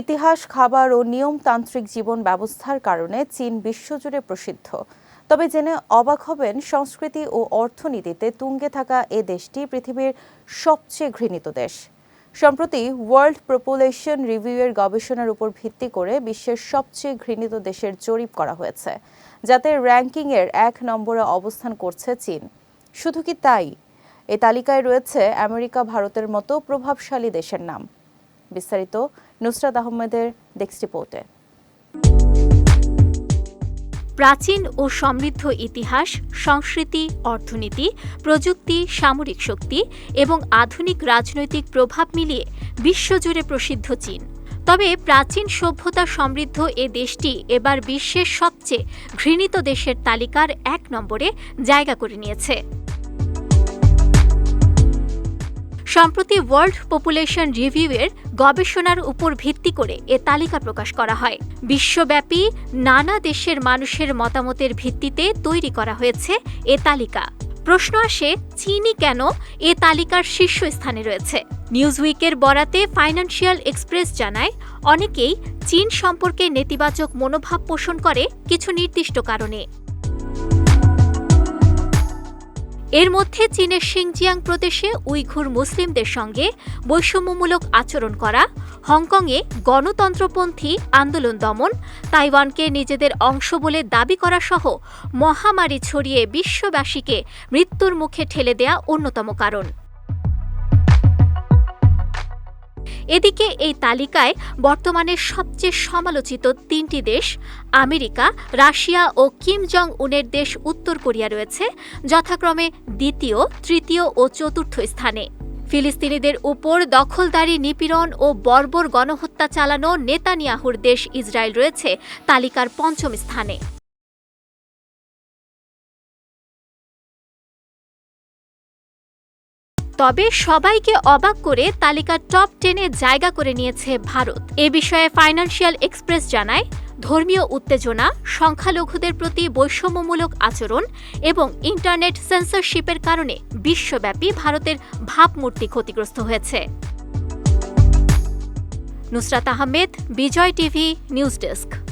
ইতিহাস, খাবার ও নিয়মতান্ত্রিক জীবন ব্যবস্থার কারণে চীন বিশ্বজুড়ে প্রসিদ্ধ। তবে জেনে অবাক হবেন, সংস্কৃতি ও অর্থনীতিতে তুঙ্গে থাকা এ দেশটি পৃথিবীর সবচেয়ে ঘৃণিত দেশ। সম্প্রতি ওয়ার্ল্ড পপুলেশন রিভিউয়ের গবেষণার উপর ভিত্তি করে বিশ্বের সবচেয়ে ঘৃণিত দেশের জরিপ করা হয়েছে, যাতে র্যাঙ্কিংয়ের এক নম্বরে অবস্থান করছে চীন। শুধু কি তাই? এ তালিকায় রয়েছে আমেরিকা, ভারতের মতো প্রভাবশালী দেশের নাম। বিস্তারিত নুসরাত আহমেদের ডেস্ক রিপোর্টে। প্রাচীন ও সমৃদ্ধ ইতিহাস, সংস্কৃতি, অর্থনীতি, প্রযুক্তি, সামরিক শক্তি এবং আধুনিক রাজনৈতিক প্রভাব মিলিয়ে বিশ্বজুড়ে প্রসিদ্ধ চীন। তবে প্রাচীন সভ্যতা সমৃদ্ধ এ দেশটি এবার বিশ্বের সবচেয়ে ঘৃণিত দেশের তালিকার এক নম্বরে জায়গা করে নিয়েছে। সম্প্রতি ওয়ার্ল্ড পপুলেশন রিভিউয়ের গবেষণার উপর ভিত্তি করে এ তালিকা প্রকাশ করা হয়। বিশ্বব্যাপী নানা দেশের মানুষের মতামতের ভিত্তিতে তৈরি করা হয়েছে এ তালিকা। প্রশ্ন আসে, চীনই কেন এ তালিকার শীর্ষস্থানে রয়েছে? নিউজউইকের বরাতে ফাইন্যান্সিয়াল এক্সপ্রেস জানায়, অনেকেই চীন সম্পর্কে নেতিবাচক মনোভাব পোষণ করে কিছু নির্দিষ্ট কারণে। এর মধ্যে চীনের সিংজিয়াং প্রদেশে উইঘুর মুসলিমদের সঙ্গে বৈষম্যমূলক আচরণ করা, হংকংয়ে গণতন্ত্রপন্থী আন্দোলন দমন, তাইওয়ানকে নিজেদের অংশ বলে দাবি করা সহ মহামারী ছড়িয়ে বিশ্ববাসীকে মৃত্যুর মুখে ঠেলে দেয়া অন্যতম কারণ। এদিকে এই তালিকায় বর্তমানে সবচেয়ে সমালোচিত তিনটি দেশ, আমেরিকা, রাশিয়া ও কিম জং উনের দেশ উত্তর কোরিয়া রয়েছে, যথাক্রমে দ্বিতীয়, তৃতীয় ও চতুর্থ স্থানে। ফিলিস্তিনিদের উপর দখলদারি, নিপীড়ন ও বর্বর গণহত্যা চালানো নেতানিয়াহুর দেশ ইসরায়েল রয়েছে তালিকার পঞ্চম স্থানে। তবে সবাইকে অবাক করে তালিকার টপ টেনে জায়গা করে নিয়েছে ভারত। এ বিষয়ে ফাইন্যান্সিয়াল এক্সপ্রেস জানায়, ধর্মীয় উত্তেজনা, সংখ্যালঘুদের প্রতি বৈষম্যমূলক আচরণ এবং ইন্টারনেট সেন্সরশিপের কারণে বিশ্বব্যাপী ভারতের ভাবমূর্তি ক্ষতিগ্রস্ত হয়েছে। Nusrat Ahmed, Bijoy TV, news desk.